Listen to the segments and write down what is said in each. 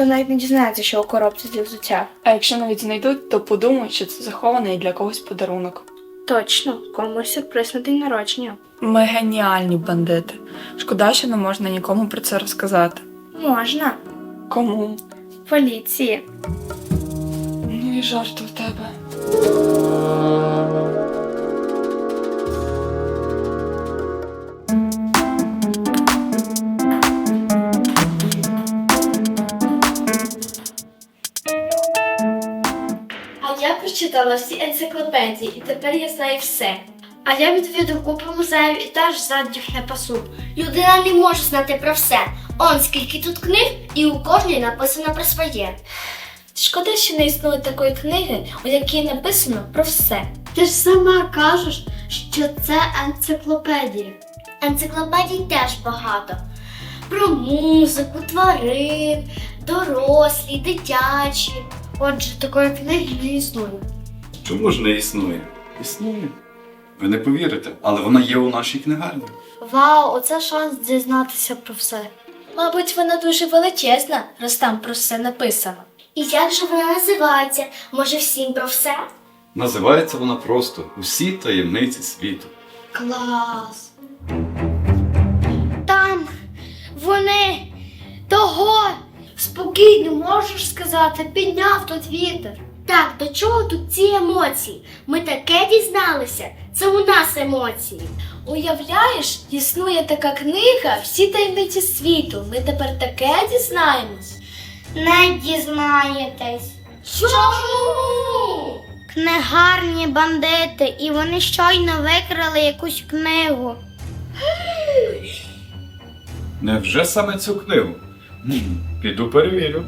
ніхто навіть не дізнається, що у коробці для взуття. А якщо навіть знайдуть, то подумають, що це захований для когось подарунок. Точно, комусь сюрприз на день народження. Ми геніальні бандити. Шкода, що не можна нікому про це розказати. Можна. Кому? Поліції. Ну і жарт у тебе. А я прочитала всі енциклопедії і тепер я знаю все. А я відвідав купу музеїв і теж ззаді не пасу. Людина не може знати про все. Он скільки тут книг, і у кожній написано про своє. Шкода, що не існує такої книги, у якій написано про все. Ти ж сама кажеш, що це енциклопедія. Енциклопедій теж багато. Про музику, тварин, дорослі, дитячі. Отже, такої книги не існує. Чому ж не існує? Існує. Ви не повірите, але вона є у нашій книгарні. Вау, оце шанс дізнатися про все. Мабуть, вона дуже величезна, раз там про все написано. І як же вона називається? Може, всім про все? Називається вона просто Усі таємниці світу. Клас. Там вони того спокійно можеш сказати, підняв тут вітер. Так, до чого тут ці емоції? Ми таке дізналися. Це у нас емоції. Уявляєш, існує така книга Всі таємниці світу. Ми тепер таке дізнаємось. Не дізнаєтесь. Чому? Книгарні бандити, і вони щойно викрали якусь книгу. Невже саме цю книгу? М, Піду перевірю.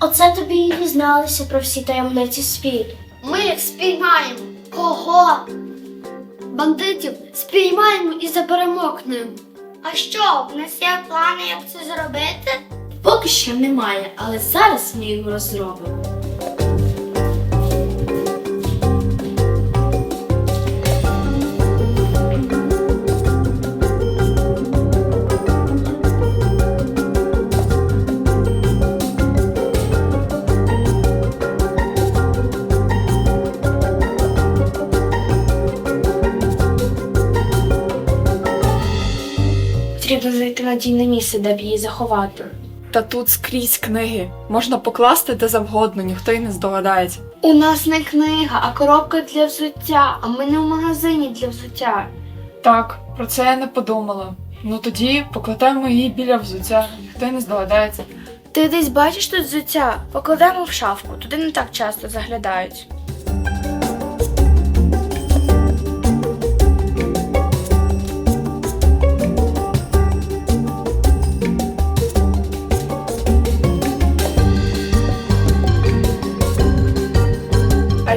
Оце тобі і дізналися про всі таємниці світу. Ми їх спіймаємо. Кого? Бандитів спіймаємо і заберемо книгу. А що, в нас є плани, як це зробити? Поки що немає, але зараз ми його розробимо. Надійне місце, де б її заховати. Та тут скрізь книги. Можна покласти де завгодно, ніхто й не здогадається. У нас не книга, а коробка для взуття, а ми не в магазині для взуття. Так, про це я не подумала. Ну тоді покладемо її біля взуття, ніхто й не здогадається. Ти десь бачиш тут взуття? Покладемо в шафку, туди не так часто заглядають.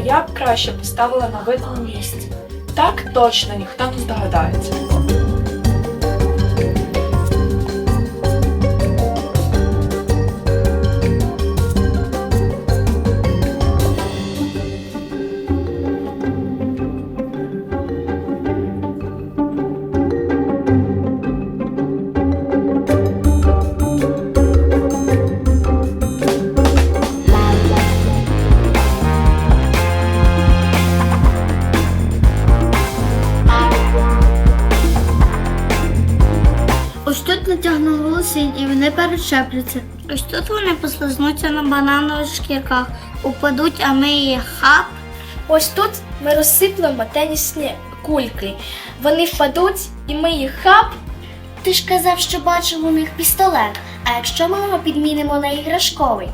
Я б краще поставила на видному місці. Так точно ніхто не здогадається. Натягнули і вони перечепляться. Ось тут вони послизнуться на бананових шкірках, упадуть, а ми їх хап. Ось тут ми розсиплемо тенісні кульки. Вони впадуть, і ми їх хап. Ти ж казав, що бачив у них пістолет. А якщо ми його підмінимо на іграшковий?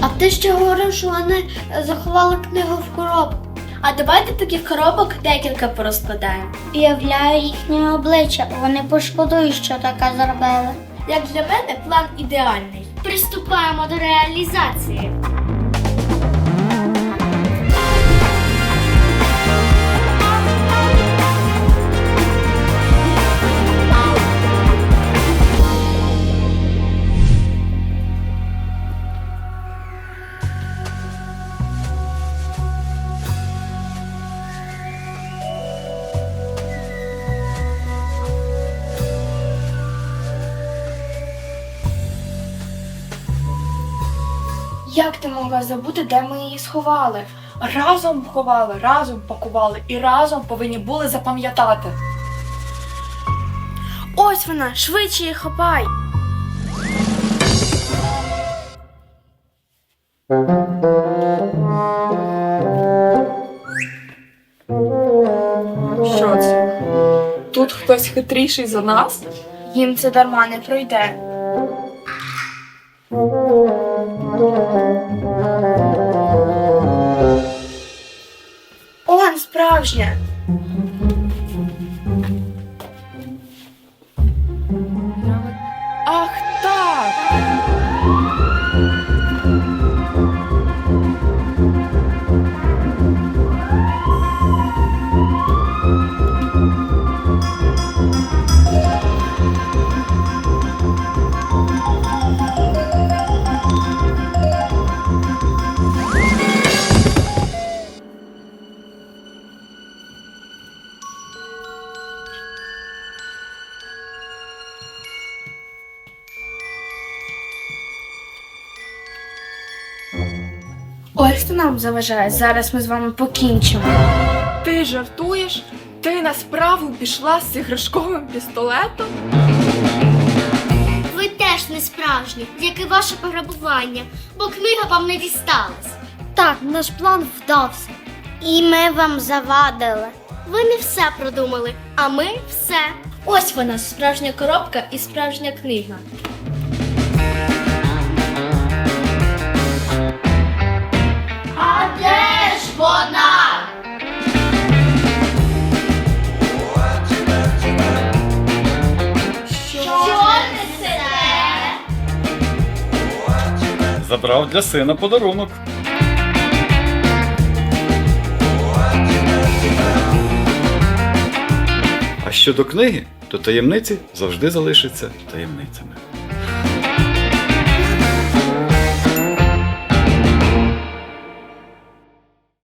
А ти ще говорив, що вони заховали книгу в коробку. А давайте таких коробок декілька порозкладаємо. Уявляю їхнє обличчя, вони пошкодують, що таке зробили. Як для мене, план ідеальний. Приступаємо до реалізації. Як ти могла забути, де ми її сховали? Разом ховали, разом пакували і разом повинні були запам'ятати. Ось вона, швидше її хапай. Що це? Тут хтось хитріший за нас? Їм це дарма не пройде. Он Ось хто нам заважає. Зараз ми з вами покінчимо. Ти жартуєш? Ти на справу пішла з іграшковим пістолетом? Ви теж не справжні, як і ваше пограбування, бо книга вам не дісталась. Так, наш план вдався. І ми вам завадили. Ви не все продумали, а ми все. Ось вона, справжня коробка і справжня книга. Забрав для сина подарунок. А щодо книги, то таємниці завжди залишаться таємницями.